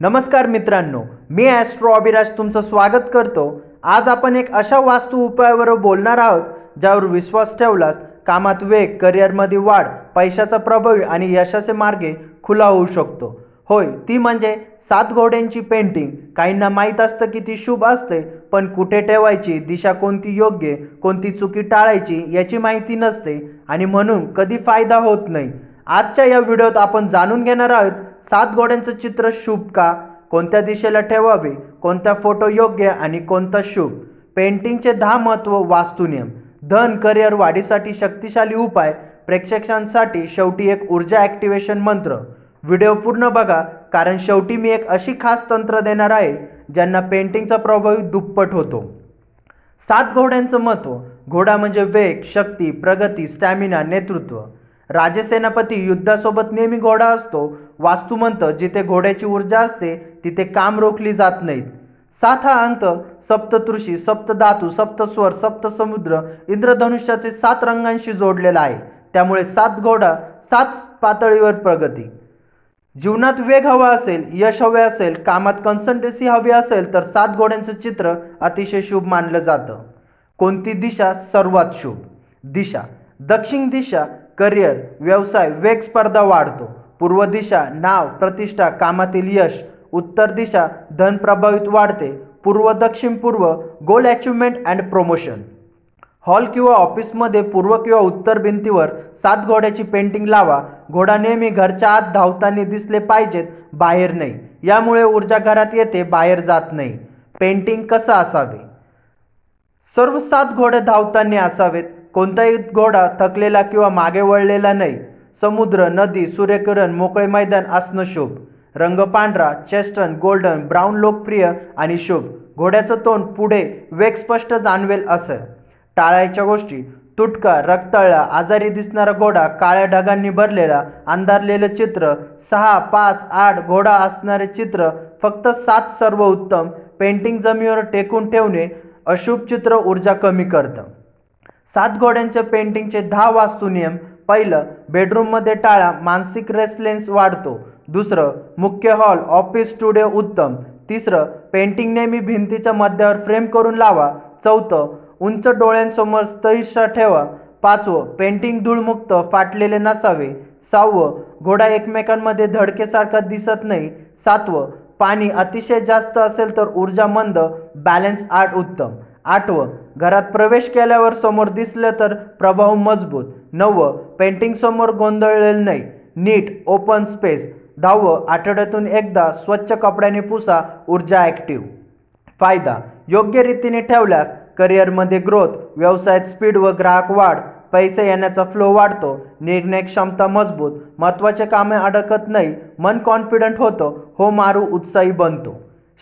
नमस्कार मित्रांनो मी ॲस्ट्रो अभिराज तुमचं स्वागत करतो. आज आपण एक अशा वास्तू उपायावर बोलणार आहोत ज्यावर विश्वास ठेवलास कामात वेग करिअरमध्ये वाढ पैशाचा प्रभावी आणि यशाचे मार्गे खुला होऊ शकतो. होय ती म्हणजे सात घोड्यांची पेंटिंग काहींना माहीत असतं की ती शुभ असते पण कुठे ठेवायची दिशा कोणती योग्य कोणती चुकी टाळायची याची माहिती नसते आणि म्हणून कधी फायदा होत नाही. आजच्या या व्हिडिओत आपण जाणून घेणार आहोत सात घोड्यांचं चित्र शुभ का? कोणत्या दिशेला ठेवावे? कोणता फोटो योग्य आणि कोणता शुभ? पेंटिंगचे दहा महत्त्व वास्तुनियम धन करिअर वाढीसाठी शक्तिशाली उपाय. प्रेक्षकांसाठी शेवटी एक ऊर्जा ॲक्टिवेशन मंत्र. व्हिडिओ पूर्ण बघा कारण शेवटी मी एक अशी खास तंत्र देणार आहे ज्यांना पेंटिंगचा प्रभावी दुप्पट होतो. सात घोड्यांचं महत्त्व घोडा म्हणजे वेग शक्ती प्रगती स्टॅमिना नेतृत्व. राजसेनापती युद्धासोबत नेहमी घोडा असतो. वास्तू म्हणतं जिथे घोड्याची ऊर्जा असते तिथे काम रोखली जात नाहीत. सात हा अंक सप्ततृषी सप्तधातू सप्तस्वर सप्तसमुद्र इंद्रधनुष्याचे सात रंगांशी जोडलेला आहे. त्यामुळे सात घोडा सात पातळीवर प्रगती. जीवनात वेग हवा असेल यश हवे असेल कामात कन्सल्टन्सी हवी असेल तर सात घोड्यांचं चित्र अतिशय शुभ मानलं जातं. कोणती दिशा सर्वात शुभ? दिशा. दक्षिण दिशा करिअर व्यवसाय वेग स्पर्धा वाढतो. पूर्व दिशा नाव प्रतिष्ठा कामातील यश. उत्तर दिशा धन प्रभावित वाढते. पूर्व दक्षिण पूर्व goal achievement and promotion hall किंवा ऑफिसमध्ये पूर्व किंवा उत्तर भिंतीवर सात घोड्याची पेंटिंग लावा. घोडा नेहमी घरच्या आत धावताना दिसले पाहिजेत बाहेर नाही. यामुळे ऊर्जा घरात येते बाहेर जात नाही. पेंटिंग कसं असावे? सर्व सात घोडे धावताना असावेत. कोणताही घोडा थकलेला किंवा मागे वळलेला नाही. समुद्र नदी सूर्यकिरण मोकळे मैदान असणं शुभ. रंग पांढरा चेस्टन गोल्डन ब्राऊन लोकप्रिय आणि शुभ. घोड्याचं तोंड पुढे वेग स्पष्ट जाणवेल असं. टाळायच्या गोष्टी. तुटका रक्तळला आजारी दिसणारा घोडा काळ्या ढगांनी भरलेला अंधारलेलं चित्र सहा पाच आठ घोडा असणारे चित्र फक्त सात सर्व उत्तम पेंटिंग जमिनीवर टेकून ठेवणे अशुभ चित्र ऊर्जा कमी करतं. सात घोड्यांच्या पेंटिंगचे दहा वास्तू नियम. पहिलं बेडरूममध्ये टाळा मानसिक रेसलेन्स वाढतो. दुसरं मुख्य हॉल ऑफिस स्टुडिओ उत्तम. तिसरं पेंटिंग नेहमी भिंतीच्या मध्यावर फ्रेम करून लावा. चौथं उंच डोळ्यांसमोर स्थिरशा ठेवा. पाचवं पेंटिंग धूळमुक्त फाटलेले नसावे. सहावं घोडा एकमेकांमध्ये धडकेसारखा दिसत नाही. सातवं पाणी अतिशय जास्त असेल तर ऊर्जा मंद बॅलन्स आर्ट उत्तम. आठवं घरात प्रवेश केल्यावर समोर दिसलं तर प्रभाव मजबूत. नववं पेंटिंग समोर गोंधळलेलं नाही. नीट ओपन स्पेस दहावं आठवड्यातून एकदा स्वच्छ कपड्याने पुसा ऊर्जा ॲक्टिव्ह फायदा योग्य रीतीने ठेवल्यास करिअरमध्ये ग्रोथ व्यवसायात स्पीड व ग्राहक वाढ पैसे येण्याचा फ्लो वाढतो निर्णय क्षमता मजबूत महत्त्वाचे कामे अडकत नाही मन कॉन्फिडंट होतं हो मारू उत्साही बनतो.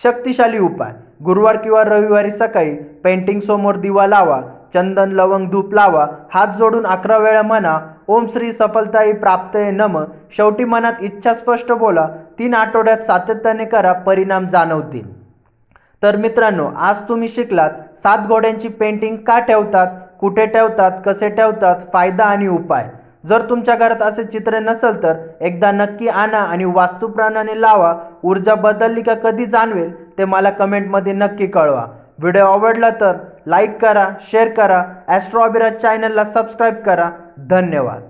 शक्तिशाली उपाय. गुरुवार किंवा रविवारी सकाळी पेंटिंग समोर दिवा लावा चंदन लवंग धूप लावा हात जोडून अकरा वेळा म्हणा ओम श्री सफलताई प्राप्तये नम. शेवटी मनात इच्छा स्पष्ट बोला तीन आठवड्यात सातत्याने करा परिणाम जाणवतील. तर मित्रांनो आज तुम्ही शिकलात सात घोड्यांची पेंटिंग का ठेवतात कुठे ठेवतात कसे ठेवतात फायदा आणि उपाय. जर तुमच्या घरात असे चित्र नसेल तर एकदा नक्की आणा आणि वास्तुप्राणाने लावा ऊर्जा बदलली का कधी जाणवेल ते मला कमेंटमध्ये नक्की कळवा. व्हिडिओ आवडला तर लाईक करा शेअर करा ॲस्ट्रॉबिरा चॅनलला सबस्क्राईब करा. धन्यवाद.